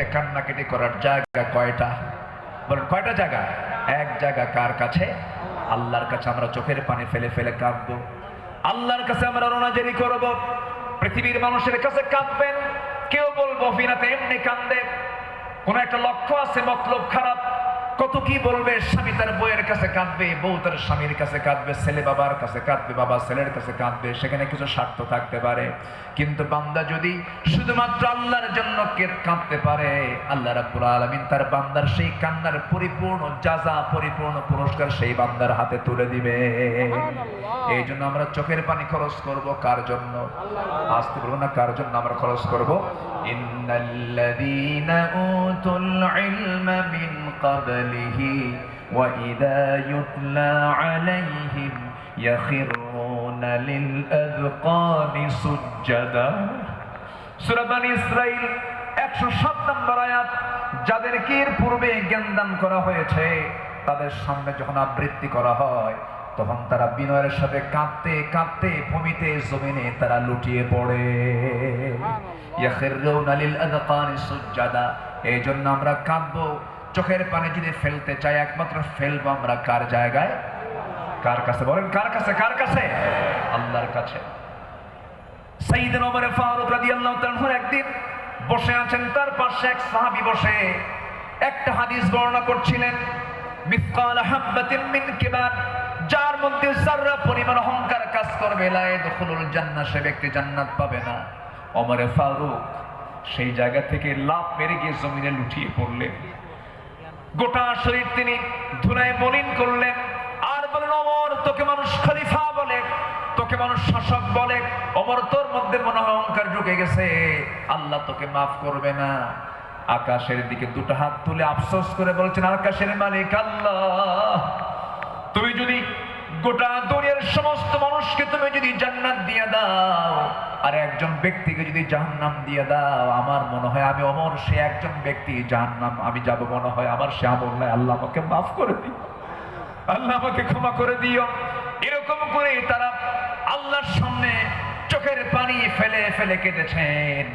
দুনিয়াতে কান্নাকাটি করার জায়গা কয়টা? বলেন, কয়টা জায়গা? এক জায়গা কার কাছে? আল্লাহর কাছে আমরা চোখের পানি ফেলে ফেলে কাঁদবো। আল্লাহর কাছে আমরা রোনাজারি করব। পৃথিবীর মানুষের কাছে কাঁদবেন। কেউ বলব ফিনাতে এমনি কান্দে। কোন একটা লক্ষ্য আছে, মতলব খারাপ। কত কি বলবে? স্বামী তার বইয়ের কাছে কাঁদবে বউ তার স্বামীর কাছে কাঁদবে ছেলে বাবার কাছে কাঁদবে বাবা ছেলের কাছে কাঁদবে সেখানে কিছু স্বার্থ থাকতে পারে। কিন্তু বান্দা যদি শুধুমাত্র আল্লাহর জন্য কাঁদতে পারে আল্লাহ রাব্বুল আলামিন তার বান্দার সেই কান্নার পরিপূর্ণ যাজা পরিপূর্ণ পুরস্কার সেই বান্দার হাতে তুলে দিবে। এই জন্য আমরা চোখের পানি খরচ করব কার জন্য? আসতে বলব না কার জন্য আমরা খরচ করব? ইন্নাল্লাযীনা উতুল ইলমা মিন ক্বাবলিহি ইযা ইউতলা আলাইহিম ইয়াখিরুনা লিল আযকানি সুজ্জাদা সূরা বানী ইসরাঈল 107 নম্বর আয়াত যাদেরকে এর পূর্বে জ্ঞান দান করা হয়েছে তাদের সামনে যখন আবৃত্তি করা হয় তখন তারা বিনয়ের সাথে কাঁদতে কাঁদতে ভূমিতে জমিনে তারা লুটিয়ে পড়ে। ইয়াখিরুনা লিল আযকানি সুজ্জাদা এই জন্য আমরা কাঁদবো। চোখের পানি যদি ফেলতে চাই একমাত্র ফেলব আমরা কার জায়গায়? কার কাছে? বলেন, কার কাছে? কার কাছে? আল্লাহর কাছে। সাইয়েদনা ওমর ফারুক রাদিয়াল্লাহু তাআলা একদিন বসে আছেন, তার পাশে এক সাহাবী বসে। একটা হাদিস বর্ণনা করছিলেন, মিসকাল হাব্বাতিন মিন কিবার যার মধ্যে যাররা পরিমাণ অহংকার কাজ করবে, লা ইয়াদখুলুল জান্নাহ, সে ব্যক্তি জান্নাত পাবে না। ওমর ফারুক সেই জায়গা থেকে লাভ মেরে গিয়ে জমিনে লুটিয়ে পড়লেন। গোটা শরীর তিনি ধুনায় মলিন করলেন। আর বললেন অমর, তোকে মানুষ খলিফা বলে, তোকে মানুষ শাসক বলে। অমর, তোর মধ্যে মনে অহংকার ঢুকে গেছে। আল্লাহ তোকে মাফ করবে না। আকাশের দিকে দুটো হাত তুলে আফসোস করে বলছেন, আকাশের মালিক আল্লাহ। তুমি যদি গোটা দুনিয়ার সমস্ত মানুষকে তুমি যদি জান্নাত দিয়ে দাও আর একজন ব্যক্তিকে যদি জাহান্নাম দিয়ে দাও আমার মনে হয় আমি অমর সে একজন ব্যক্তি জাহান্নাম আমি যাব মনে হয় আমার সে আমল নয়। আল্লাহ আমাকে মাফ করে দিও। আল্লাহ আমাকে ক্ষমা করে দিও। এরকম করে তারা আল্লাহর সামনে চোখের পানি ফেলে ফেলে কেটেছেন।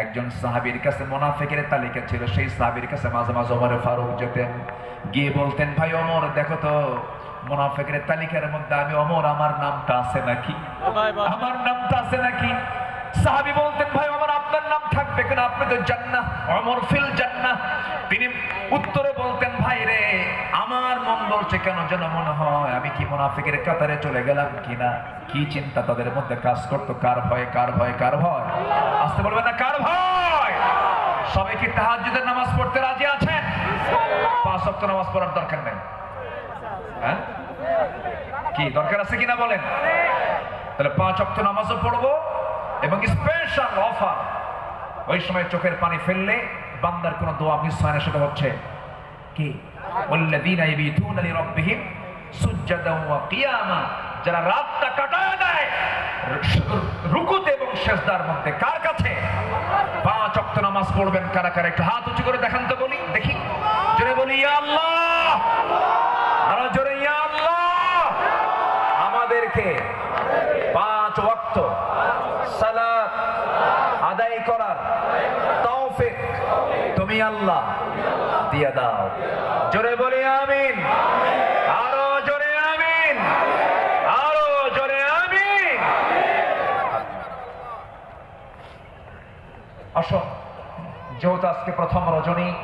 একজন সাহাবীর কাছে মোনাফেকের তালিকা ছিল সেই সাহাবীর কাছে মাঝে মাঝে ওমর ফারুক যেতেন। গিয়ে বলতেন ভাই অমর দেখো তো মোনাফেকের তালিকার মধ্যে আমি অমর আমার নামটা আছে নাকি? আমার নামটা আছে নাকি? সাহাবী বলতেন, ভাই, আমার আপনার নাম থাকবে কেন? আপনি তো জান্নাহ, অমর ফিল জান্নাহ। তিনি উত্তরে বলতেন, ভাই রে, আমার মন বলছে কেন যেন মনে হয়? আমি কি মুনাফিকের কাতারে চলে গেলাম কিনা? কি চিন্তা তাদের মধ্যে কাজ করতো? কার ভয় কার ভয় কার ভয়? আসতে বলবেন না, কার ভয়? সবাই কি তাহাজ্জুদের নামাজ পড়তে রাজি আছেন? পাঁচ ওয়াক্ত নামাজ পড়ার দরকার নেই। হ্যাঁ? কি, দরকার আছে কিনা বলেন? তাহলে পাঁচ অক্ট নামাজও পড়ব এবং স্পেশাল অফার ওই সময় চোখের পানি ফেললে বান্দার কোনো দোয়া মিস হয় না, সেটা হচ্ছে কি? ইয়াবিতুনা লিরাব্বিহিম সুজদান ওয়া কিয়ামা। যারা রাতটা কাটায় দেয় রুকুতে এবং সেজদার মধ্যে। কার কাছে? পাঁচ অক্ট নামাজ পড়বেন, কারা কারা? একটু হাত উঁচু করে দেখান তো বলি দেখি জোরে বলি ইয়া আল্লাহ আরও জোরে ইয়া আল্লাহ আমাদেরকে পাঁচ ওয়াক্ত সালাত আদায় করার তৌফিক তুমি আল্লাহ দিয়ে দাও। জোরে বলি আমিন। আরও জোরে আমিন। আরও জোরে আমিন। আসো, যেহেতু আজকে প্রথম রজনী,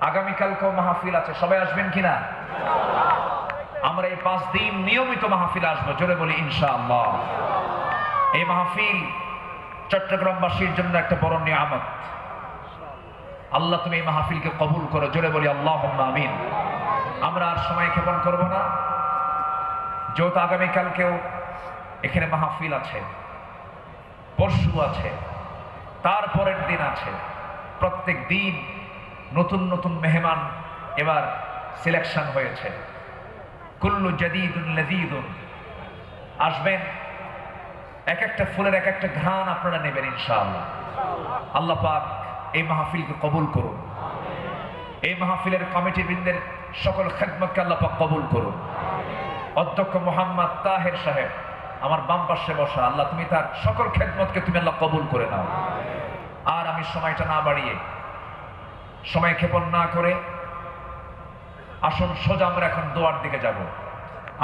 আগামীকালকেও মাহফিল আছে। সবাই আসবেন কিনা? আমরা এই পাঁচ দিন নিয়মিত মাহফিল আসব। জোরে বলি ইনশাআল্লাহ। এই মাহফিল চট্টগ্রামবাসীর জন্য একটা বড় নিয়ামত। আল্লাহ তুমি এই মাহফিলকে কবুল করো, জোরে বলি আল্লাহ আমিন। আমরা আর সময় ক্ষেপণ করব না। যেহেতু আগামীকালকেও এখানে মাহফিল আছে, পরশু আছে, তারপরের দিন আছে, প্রত্যেক দিন নতুন নতুন মেহমান এবার সিলেকশন হয়েছে। কুল্লু জাদিদুন লাযীদুন। আসবেন এক একটা ফুলের এক একটা ঘ্রাণ আপনারা নেবেন ইনশাআল্লাহ। আল্লাহ পাক এই মাহফিলকে কবুল করুন। এই মাহফিলের কমিটি বৃন্দের সকল খেদমতকে আল্লাহ পাক কবুল করুন। অধ্যক্ষ মোহাম্মদ তাহের সাহেব, আমার বাম পাশে বসা, আল্লাহ তুমি তার সকল খেদমতকে তুমি আল্লাহ কবুল করে নাও। আর আমি সময়টা না বাড়িয়ে সময় ক্ষেপণ না করে আসুন সোজা আমরা এখন দোয়ার দিকে যাব।